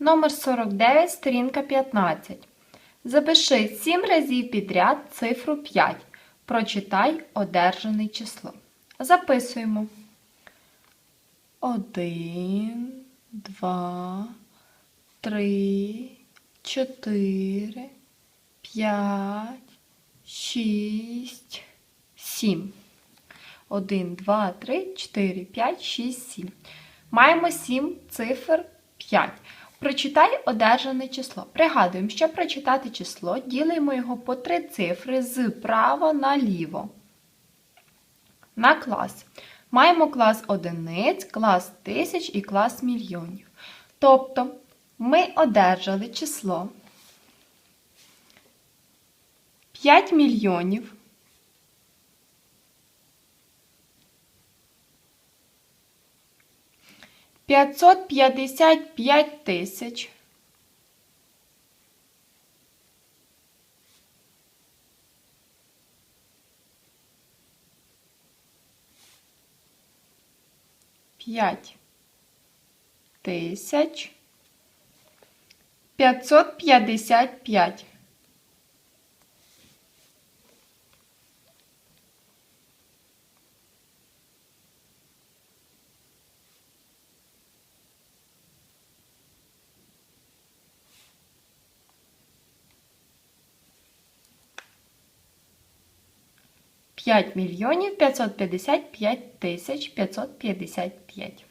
Номер 49, сторінка 15. Запиши 7 разів підряд цифру 5. Прочитай одержане число. Записуємо. 1, 2, 3, 4, 5, 6, 7. 1, 2, 3, 4, 5, 6, 7. Маємо 7 цифр 5. Прочитай одержане число. Пригадуємо, щоб прочитати число, ділимо його по три цифри з права наліво. На клас. Маємо клас одиниць, клас тисяч і клас мільйонів. Тобто ми одержали число 5 мільйонів 555 тисяч 5 тисяч. П'ять мільйонів п'ятсот п'ятдесят п'ять тисяч п'ятсот п'ятдесят п'ять.